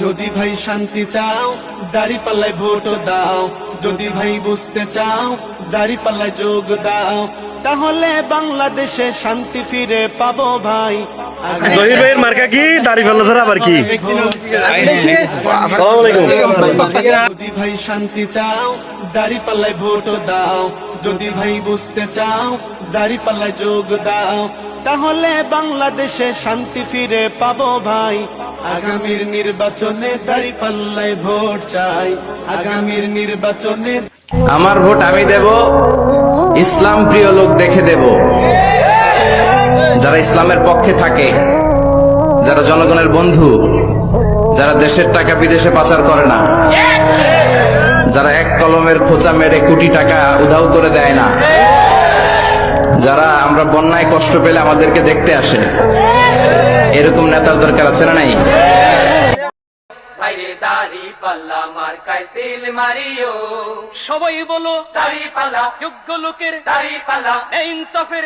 যদি ভাই শান্তি চাও দাড়ি পাল্লায় ভোট দাও। যদি ভাই বুঝতে চাও দাড়ি পাল্লায় যোগ দাও। তাহলে বাংলাদেশে শান্তি ফিরে পাবো ভাই। জহির ভাইয়ের মার্কা কি দাড়ি পাল্লা ছাড়া আবার কি? যদি ভাই শান্তি চাও দাড়ি পাল্লায় ভোট দাও। যদি ভাই বুঝতে চাও দাড়ি পাল্লায় যোগ দাও। তাহলে বাংলাদেশে শান্তি ফিরে পাবো ভাই। আগামীর নির্বাচনে দাড়ি পাল্লায় ভোট চাই। আগামীর নির্বাচনে আমার ভোট আমি দেব, ইসলাম প্রিয় লোক দেখে দেব। যারা ইসলামের পক্ষে থাকে, যারা জনগণের বন্ধু, যারা দেশের টাকা বিদেশে পাচার করে না, যারা এক কলমের খোঁচা মেরে কোটি টাকা উধাও করে দেয় না যারা আমরা বন্যায় কষ্ট পেলে আমাদেরকে দেখতে আসে। এরকম নেতার দরকার আছে না নাই? সবাই বলো তারি পাল্লা যোগ্য লোকের তারি পাল্লা ইনসাফের